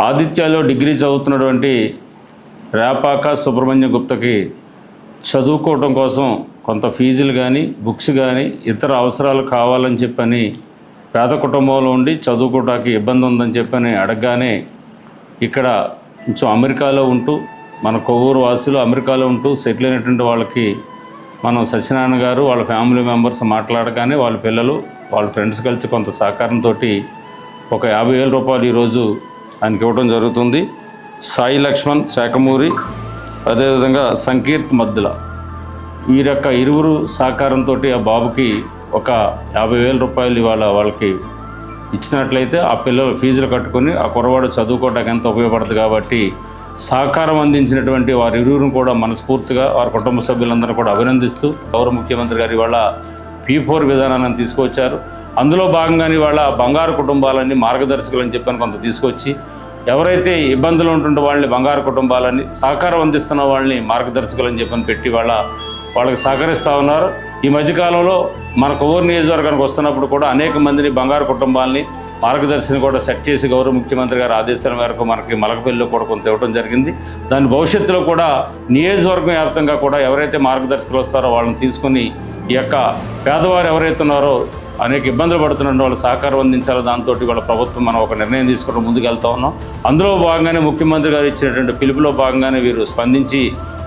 ఆదిత్యలో degree చదువుతున్నటువంటి రేపాక సుబ్రహ్మణ్య గుప్తకి చదువుకోవటం కోసం కొంత ఫీజులు కానీ బుక్స్ కానీ ఇతర అవసరాలు కావాలని చెప్పని పేద కుటుంబంలో ఉండి చదువుకోవటానికి ఇబ్బంది ఉందని చెప్పని అడగగానే ఇక్కడ కొంచెం అమెరికాలో ఉంటూ మన కొవ్వూరు వాసులు అమెరికాలో ఉంటూ సెటిల్ అయినటువంటి వాళ్ళకి మనం సత్యనారాయణ గారు వాళ్ళ ఫ్యామిలీ మెంబర్స్ మాట్లాడగానే వాళ్ళ పిల్లలు వాళ్ళ ఫ్రెండ్స్ కలిసి కొంత సహకారంతో ఒక యాభై వేల రూపాయలు ఈరోజు ఆయనకి ఇవ్వడం జరుగుతుంది. సాయి లక్ష్మణ్ శాఖమూరి అదేవిధంగా సంకీర్త్ మద్దుల ఈ యొక్క ఇరువురు సహకారంతో ఆ బాబుకి ఒక యాభై వేల రూపాయలు ఇవాళ వాళ్ళకి ఇచ్చినట్లయితే ఆ పిల్లలు ఫీజులు కట్టుకొని ఆ కుర్రవాడు చదువుకోవడానికి ఎంత ఉపయోగపడుతుంది కాబట్టి సహకారం అందించినటువంటి వారి ఇరువురిని కూడా మనస్ఫూర్తిగా వారి కుటుంబ సభ్యులందరూ కూడా అభినందిస్తూ గౌరవ ముఖ్యమంత్రి గారు ఇవాళ పీ ఫోర్ విధానాన్ని తీసుకొచ్చారు అందులో భాగంగానే వాళ్ళ బంగారు కుటుంబాలన్నీ మార్గదర్శకులని చెప్పని కొంత తీసుకొచ్చి ఎవరైతే ఇబ్బందులు ఉంటుంటే వాళ్ళని బంగారు కుటుంబాలని సహకారం అందిస్తున్న వాళ్ళని మార్గదర్శకులని చెప్పని పెట్టి వాళ్ళ వాళ్ళకి సహకరిస్తూ ఉన్నారు. ఈ మధ్యకాలంలో మన కొవ్వూరు నియోజకవర్గానికి వస్తున్నప్పుడు కూడా అనేక మందిని బంగారు కుటుంబాలని మార్గదర్శిని కూడా సెట్ చేసి గౌరవ ముఖ్యమంత్రి గారి ఆదేశాల మేరకు మనకి మలకపల్లిలో కూడా కొంత ఇవ్వడం జరిగింది. దాని భవిష్యత్తులో కూడా నియోజకవర్గం వ్యాప్తంగా కూడా ఎవరైతే మార్గదర్శకులు వస్తారో వాళ్ళని తీసుకుని ఈ యొక్క పేదవారు ఎవరైతే ఉన్నారో అనేక ఇబ్బందులు పడుతున్న వాళ్ళు సహకారం అందించాలో. దాంతో వాళ్ళ ప్రభుత్వం మనం ఒక నిర్ణయం తీసుకుని ముందుకు వెళ్తా ఉన్నాం. అందులో భాగంగానే ముఖ్యమంత్రి గారు ఇచ్చినటువంటి పిలుపులో భాగంగానే వీరు స్పందించి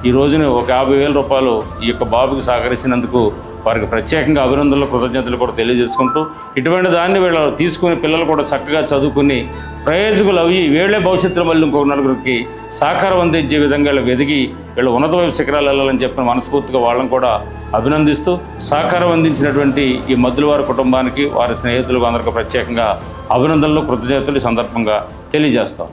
ఈ రోజున ఒక యాభై వేల రూపాయలు ఈ యొక్క బాబుకి సహకరించినందుకు వారికి ప్రత్యేకంగా అభినందనలు కృతజ్ఞతలు కూడా తెలియజేసుకుంటూ ఇటువంటి దాన్ని వీళ్ళు తీసుకుని పిల్లలు కూడా చక్కగా చదువుకుని ప్రయోజకులు అవి వీళ్ళే భవిష్యత్తులో మళ్ళీ ఇంకొక నలుగురికి సహకారం అందించే విధంగా వీళ్ళు వీళ్ళు ఉన్నత వైపు శిఖరాలు వెళ్ళాలని చెప్పిన మనస్ఫూర్తిగా వాళ్ళని కూడా అభినందిస్తూ సహకారం అందించినటువంటి ఈ మద్దులవారి కుటుంబానికి వారి స్నేహితులకు అందరికీ ప్రత్యేకంగా అభినందనలు కృతజ్ఞతలు సందర్భంగా తెలియజేస్తాం.